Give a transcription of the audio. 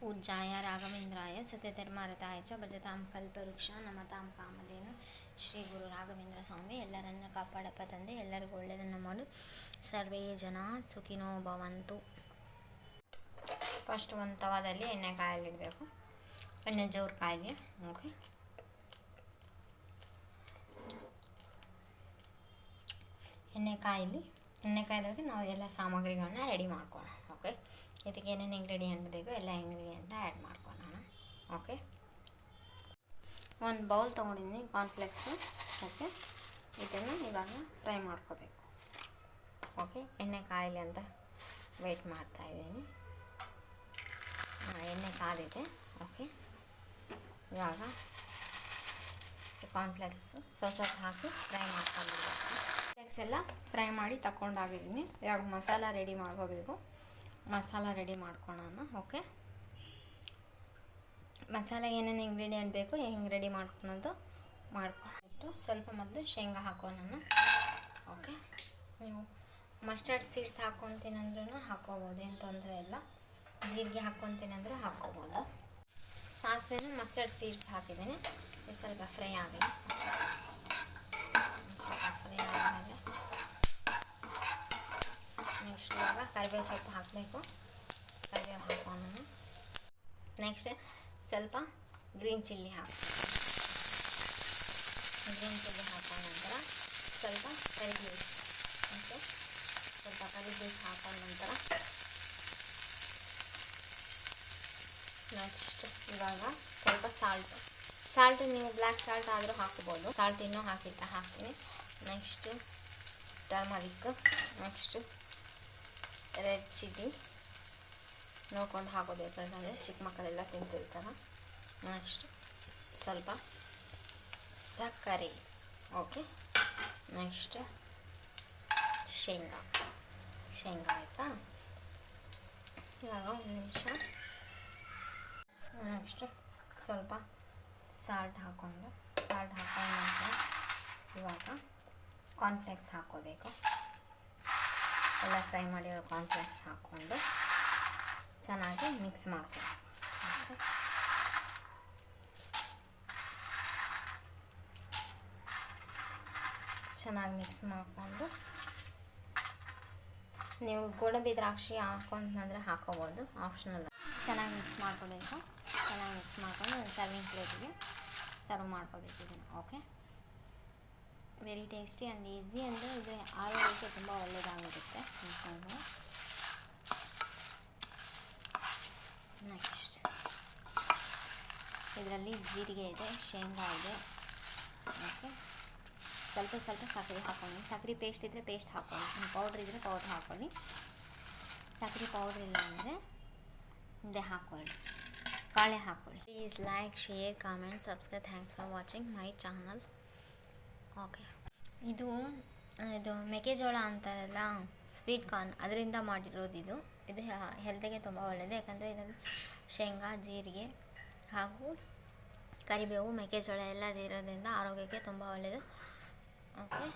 ಪೂಜ್ಯಾಯ ರಾಘವೇಂದ್ರಾಯ ಸತ್ಯಧರ್ಮರತಾಯ ಚ ಭಜತಾಂ ಕಲ್ಪವೃಕ್ಷ ನಮತಾಂ ಕಾಮಧೇನು. ಶ್ರೀ ಗುರು ರಾಘವೇಂದ್ರ ಸ್ವಾಮಿ, ಎಲ್ಲರನ್ನ ಕಾಪಾಡಪ್ಪ ತಂದೆ, ಎಲ್ಲರಿಗೂ ಒಳ್ಳೆಯದನ್ನು ಮಾಡು. ಸರ್ವೇ ಜನ ಸುಖಿನೋ ಭವಂತು. ಫಸ್ಟ್ ಒಂದು ತವಾದಲ್ಲಿ ಎಣ್ಣೆ ಕಾಯಲ್ಲಿಡಬೇಕು ಎಣ್ಣೆ ಜೋರು ಕಾಯಿಗೆ ಓಕೆ ಎಣ್ಣೆ ಕಾಯಿಲಿ, ಎಣ್ಣೆ ಕಾಯ್ದಾಗ ನಾವು ಎಲ್ಲ ಸಾಮಗ್ರಿಗಳನ್ನ ರೆಡಿ ಮಾಡ್ಕೋಣ ಓಕೆ? ಇದಕ್ಕೆ ಏನೇನು ಇಂಗ್ರೀಡಿಯೆಂಟ್ ಬೇಕು ಎಲ್ಲ ಇಂಗ್ರೀಡಿಯೆಂಟ್ನ ಆ್ಯಡ್ ಮಾಡ್ಕೊಳ್ಳೋಣ ಓಕೆ? ಒಂದು ಬೌಲ್ ತೊಗೊಂಡಿದ್ದೀನಿ ಕಾರ್ನ್ಫ್ಲೆಕ್ಸು ಓಕೆ? ಇದನ್ನು ಇವಾಗ ಫ್ರೈ ಮಾಡ್ಕೋಬೇಕು. ಓಕೆ? ಎಣ್ಣೆ ಕಾಯಿಲೆ ಅಂತ ವೆಯ್ಟ್ ಮಾಡ್ತಾ ಇದ್ದೀನಿ. ಎಣ್ಣೆ ಕಾದಿದೆ ಓಕೆ? ಇವಾಗ ಕಾರ್ನ್ಫ್ಲೆಕ್ಸು ಸ್ವಲ್ಪ ಹಾಕಿ ಫ್ರೈ ಮಾಡ್ಕೊಂಡಿದ್ದೀನಿ. ಫ್ಲೆಕ್ಸ್ ಎಲ್ಲ ಫ್ರೈ ಮಾಡಿ ತಗೊಂಡಾಗಿದ್ದೀನಿ ಇವಾಗ ಮಸಾಲ ರೆಡಿ ಮಾಡ್ಕೋಬೇಕು. ಮಸಾಲ ರೆಡಿ ಮಾಡ್ಕೊಳೋಣ, ಓಕೆ? ಮಸಾಲೆ ಏನೇನು ಇಂಗ್ರೀಡಿಯೆಂಟ್ ಬೇಕು, ಹೆಂಗೆ ರೆಡಿ ಮಾಡ್ಕೊಳೋದು ಮಾಡ್ಕೊಂಡು ಸ್ವಲ್ಪ ಮೊದಲು ಶೇಂಗಾ ಹಾಕೋಣ ಓಕೆ? ನೀವು ಮಸ್ಟರ್ಡ್ ಸೀಡ್ಸ್ ಹಾಕ್ಕೊತೀನಂದ್ರೂ ಹಾಕೋಬೋದು, ಏನು ತೊಂದರೆ ಇಲ್ಲ. ಜೀರಿಗೆ ಹಾಕ್ಕೊತೀನಂದ್ರೂ ಹಾಕ್ಕೋಬೋದು ಸಾಸಿವೆನೂ ಮಸ್ಟರ್ಡ್ ಸೀಡ್ಸ್ ಹಾಕಿದ್ದೀನಿ ಸ್ವಲ್ಪ ಫ್ರೈ ಆಗಲಿ ಸ್ವಲ್ಪ ಫ್ರೈ ಆದಮೇಲೆ ನೆಕ್ಸ್ಟ್ ಇವಾಗ ಕರಿಬೇವು ಸ್ವಲ್ಪ ಹಾಕಬೇಕು. ಕರಿಬೇವು ಹಾಕೋಣ ನೆಕ್ಸ್ಟ್ ಸ್ವಲ್ಪ ಗ್ರೀನ್ ಚಿಲ್ಲಿ ಹಾಕಿ. ಗ್ರೀನ್ ಚಿಲ್ಲಿ ಹಾಕೋ ನಂತರ ಸ್ವಲ್ಪ ಕರಿಬೇವು. ಓಕೆ ಸ್ವಲ್ಪ ಕರಿಬೇವು ಹಾಕೋ ನಂತರ ನೆಕ್ಸ್ಟ್ ಇವಾಗ ಸ್ವಲ್ಪ ಸಾಲ್ಟ್ ಸಾಲ್ಟ್ ನೀವು ಬ್ಲ್ಯಾಕ್ ಸಾಲ್ಟ್ ಆದರೂ ಹಾಕ್ಬೋದು. ಸಾಲ್ಟ್ ಇನ್ನೂ ಹಾಕಿಟ್ಟ ಹಾಕ್ತೀನಿ. Next turmeric next red chilli ನೋಡ್ಕೊಂಡು ಹಾಕೋಬೇಕು ಯಾಕಂದರೆ ಚಿಕ್ಕ ಮಕ್ಕಳೆಲ್ಲ ತಿಂತಿರ್ತಾರೆ. ನೆಕ್ಸ್ಟ್ ಸ್ವಲ್ಪ ಸಕ್ಕರೆ. ಓಕೆ. ನೆಕ್ಸ್ಟ್ ಶೇಂಗಾ. ಶೇಂಗಾ ಆಯಿತಾ? ಇವಾಗ ಒಂದು ನಿಮಿಷ. ನೆಕ್ಸ್ಟ್ ಸ್ವಲ್ಪ ಸಾಲ್ಟ್ ಹಾಕ್ಕೊಂಡು ಸಾಲ್ಟ್ ಹಾಕೊಂಡ ನಂತರ ಇವಾಗ ಕಾರ್ನ್ಫ್ಲೆಕ್ಸ್ ಹಾಕ್ಕೋಬೇಕು ಎಲ್ಲ ಫ್ರೈ ಮಾಡಿರೋ ಕಾನ್ಫ್ಲೆಕ್ಸ್ ಹಾಕ್ಕೊಂಡು ಚೆನ್ನಾಗಿ ಮಿಕ್ಸ್ ಮಾಡ್ತೀನಿ. ಚೆನ್ನಾಗಿ ಮಿಕ್ಸ್ ಮಾಡಿಕೊಂಡು ನೀವು ಗೋಡಂಬಿ ದ್ರಾಕ್ಷಿ ಹಾಕೊಂತಂದರೆ ಹಾಕೋಬೋದು ಆಪ್ಷನಲ್ ಚೆನ್ನಾಗಿ ಮಿಕ್ಸ್ ಮಾಡ್ಕೋಬೇಕು. ಚೆನ್ನಾಗಿ ಮಿಕ್ಸ್ ಮಾಡ್ಕೊಂಡು ಸರ್ವಿಂಗ್ ಪ್ಲೇಟಿಗೆ ಸರ್ವ್ ಮಾಡ್ಕೋಬೇಕು ಇದನ್ನು okay very tasty and easy ಅಂದರೆ ಇದು ಆರೋಗ್ಯಕ್ಕೆ ತುಂಬ ಒಳ್ಳೆಯದಾಗಿರುತ್ತೆ ತಿನ್ಕೊಂಡು ನೆಕ್ಸ್ಟ್ ಇದರಲ್ಲಿ ಜೀರಿಗೆ ಇದೆ, ಶೇಂಗಾ ಇದೆ. ಓಕೆ ಸ್ವಲ್ಪ ಸ್ವಲ್ಪ ಸಕ್ಕರೆ ಹಾಕ್ಕೊಳ್ಳಿ ಸಕ್ಕರೆ ಪೇಸ್ಟ್ ಇದ್ದರೆ ಪೇಸ್ಟ್ ಹಾಕ್ಕೊಳ್ಳಿ ಪೌಡ್ರ್ ಇದ್ದರೆ ಪೌಡ್ರ್ ಹಾಕ್ಕೊಳ್ಳಿ ಸಕ್ಕರೆ ಪೌಡ್ರ್ ಇಲ್ಲ ಅಂದರೆ ಇದೇ ಹಾಕ್ಕೊಳ್ಳಿ ಕಾಳೆ ಹಾಕ್ಕೊಳ್ಳಿ please like share comment subscribe thanks for watching my channel okay ಇದು ಇದು ಮೆಕ್ಕೆಜೋಳ ಅಂತಾರಲ್ಲ ಸ್ವೀಟ್ ಕಾರ್ನ್ ಅದರಿಂದ ಮಾಡಿರೋದು ಇದು. ಇದು ಹೆಲ್ತಿಗೆ ತುಂಬ ಒಳ್ಳೆಯದು ಯಾಕಂದರೆ ಇದರಲ್ಲಿ ಶೇಂಗಾ, ಜೀರಿಗೆ ಹಾಗೂ ಕರಿಬೇವು, ಮೆಕ್ಕೆಜೋಳ ಎಲ್ಲ ಇರೋದ್ರಿಂದ ಆರೋಗ್ಯಕ್ಕೆ ತುಂಬ ಒಳ್ಳೆಯದು ಓಕೆ